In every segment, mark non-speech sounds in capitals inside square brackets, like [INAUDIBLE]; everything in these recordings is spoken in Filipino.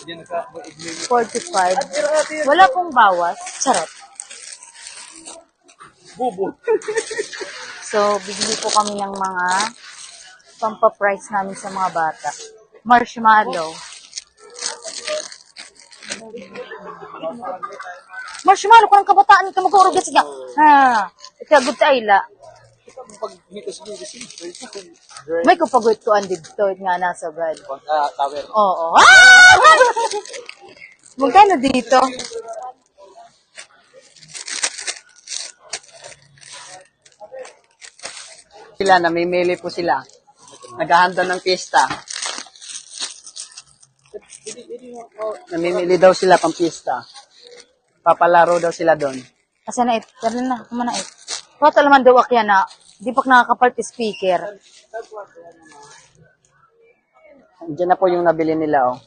45. Wala pong bawas. Charot. Bubo. So, bibili po kami ng mga pampaprice namin sa mga bata. Marshmallow. Marshmallow ko ng kabataan ni kamag-urog sa siya. Ha, ikagod ta ila. Pag hitas mo kasi. May kupagod ko andid to nga nasa bed. Ah, tower. Oo. [LAUGHS] Ah! Magkano dito? Sila, namimili po sila. Naghahanda ng pista. Namimili daw sila pang pista. Papalaro daw sila doon. Asa na it? Pero na, kumana it. What alaman daw akya na, di pa nakakapart speaker. Diyan na po yung nabili nila, oh.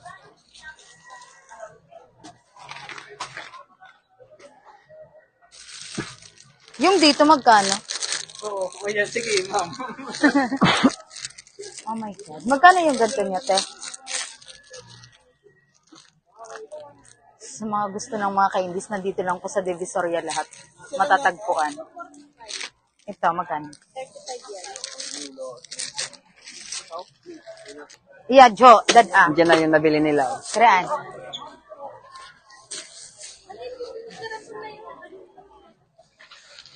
Yung dito magkano? Oo, oh, yan. Sige, ma'am. [LAUGHS] Oh my God. Magkano yung ganito niya, te? Sa mga gusto ng mga kaindis, nandito lang po sa Divisoria lahat. Matatagpuan. Ito, magkano? Yeah, Jo, dad ah. Diyan na yung nabili nila, oh.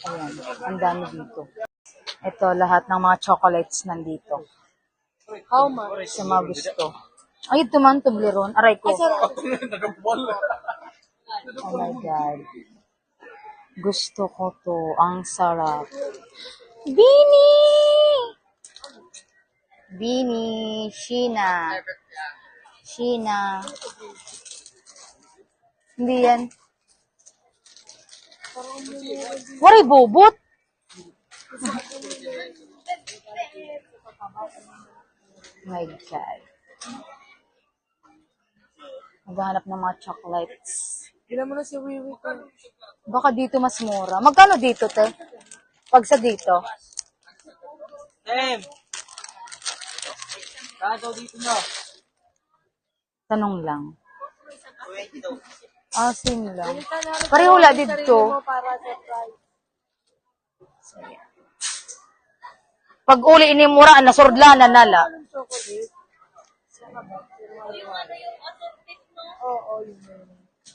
Ayan, ang dami dito. Ito, lahat ng mga chocolates nandito. How much? Sa mga gusto. Ay, ito man, Toblerone. Aray ko. Oh my God. Gusto ko to. Ang sarap. Bini! Bini! Sheena. Sheena. Hindi yan. Waray bobot. my God. Maghanap ng mga chocolates. Bilang mo na si Wiwi ko. Baka dito mas mura. Magkano dito, te? Pag sa dito? Tem! Daw dito na. Tanong lang. Ah, same lang. Pareho wala dito. Pag uli ini mura, nasurdla na nala. Chocolate. Oo, yun yun.